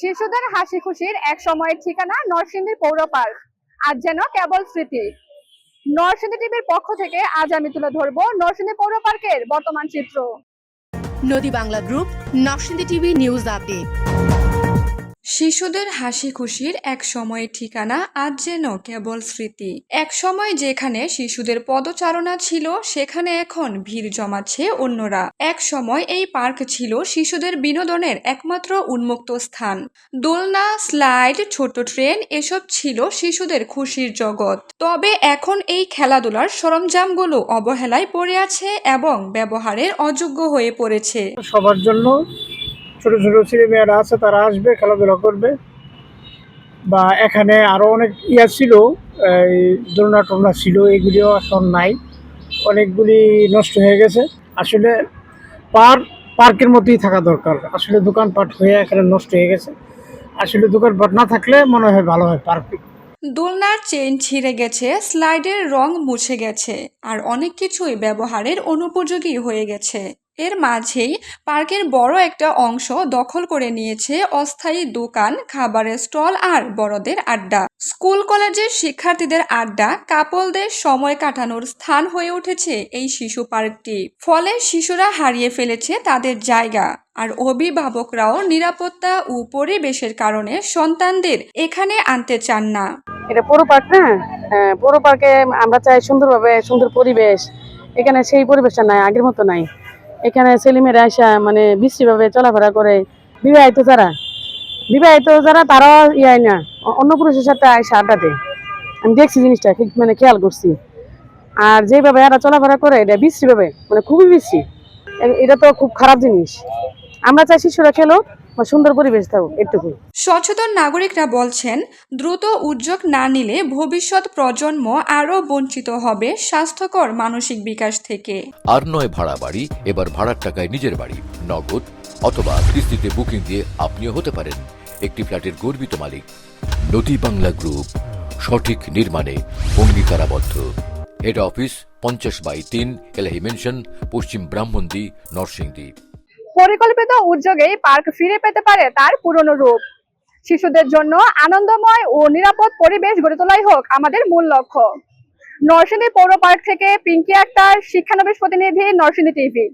শিশুদের হাসি খুশির এক সময়ের ঠিকানা নরসিংদী পৌর পার্ক। আজ যেন কেবল স্মৃতি। নরসিংদী টিভির পক্ষ থেকে আজ আমি তুলে ধরবো নরসিংদী পৌর পার্কের বর্তমান চিত্র। নদী Bangla group, Narsingdi TV news update. শিশুদের হাসি খুশির এক সময়ের ঠিকানা আজ যেন কেবল স্মৃতি। এক সময় যেখানে শিশুদের পদচারণা ছিল, সেখানে এখন ভিড় জমাচ্ছে অন্যরা। এক সময় এই পার্ক ছিল শিশুদের বিনোদনের একমাত্র উন্মুক্ত স্থান। দোলনা, স্লাইড, ছোট ট্রেন, এসব ছিল শিশুদের খুশির জগৎ। তবে এখন এই খেলাধুলার সরঞ্জামগুলো অবহেলায় পড়ে আছে এবং ব্যবহারের অযোগ্য হয়ে পড়েছে। সবার জন্য ছোট ছোট ছেলে মেয়েরা আছে, তারা আসবে, খেলাধুলা করবে। বা এখানে আরও অনেক ইয়া ছিল, এই দোলনা টোলনা ছিল, এগুলিও এখন নাই। অনেকগুলি নষ্ট হয়ে গেছে। আসলে পার্ক পার্কের মধ্যেই থাকা দরকার। আসলে দোকানপাট হয়ে এখানে নষ্ট হয়ে গেছে। আসলে দোকানপাট না থাকলে মনে হয় ভালো হয় পার্ক। দোলনার চেন ছিঁড়ে গেছে, স্লাইডের রং মুছে গেছে, আর অনেক কিছুই ব্যবহারের অনুপযোগী হয়ে গেছে। এর মাঝেই পার্কের বড় একটা অংশ দখল করে নিয়েছে অস্থায়ী দোকান খাবারের স্টল আর বড়দের আড্ডা। স্কুল কলেজের শিক্ষার্থীদের আড্ডা কাপলদের সময় কাটানোর স্থান হয়ে উঠেছে এই শিশু পার্কটি। ফলে শিশুরা হারিয়ে ফেলেছে তাদের জায়গা আর অভিভাবকরাও নিরাপত্তা ও পরিবেশের কারণে সন্তানদের এখানে আনতে চান না। এটা পৌর পার্ক না? হ্যাঁ, পৌর পার্কে আমরা চাই সুন্দরভাবে সুন্দর পরিবেশ। এখানে সেই পরিবেশটা নাই আগের মতো নাই। এখানে ছেলেমেয়েরা আসা মানে বিশ্রীভাবে চলাফেরা করে। বিবাহিত যারা বিবাহিত যারা, তারাও ইয়াই না। অন্য পুরুষের সাথে আসা আড্ডা দেয়। আমি দেখছি জিনিসটা মানে খেয়াল করছি। আর যেভাবে এরা চলাফেরা করে, এটা বিশ্রীভাবে মানে খুবই বিশ্রী। এটা তো খুব খারাপ জিনিস। আমরা চাই শিশুরা খেলো বা সুন্দর পরিবেশ থাকুক এটুকু সচেতন নাগরিকরা বলছেন দ্রুত উদ্যোগ না নিলে ভবিষ্যৎ প্রজন্ম আরও বঞ্চিত হবে স্বাস্থ্যকর মানসিক বিকাশ থেকে। আর নয় ভাড়া বাড়ি এবার ভাড়ার টাকায় নিজের বাড়ি নগদ অথবা কিস্তিতে বুকিং দিয়ে আপনিও হতে পারেন একটি ফ্ল্যাটের গর্বিত মালিক। নদী বাংলা গ্রুপ সঠিক নির্মাণে অঙ্গীকারাবদ্ধ। হেড অফিস পঞ্চাশ বাই তিন এলাহি মেনশন পশ্চিম ব্রাহ্মণদী নরসিংদী। পরিকল্পিত উদ্যোগেই পার্ক ফিরে পেতে পারে তার পুরনো রূপ। শিশুদের জন্য আনন্দময় ও নিরাপদ পরিবেশ গড়ে তোলাই হোক আমাদের মূল লক্ষ্য। নরসিংদী পৌর পার্ক থেকে পিঙ্কি আক্তার, শিক্ষানবিশ প্রতিনিধি, নরসিংদী টিভি।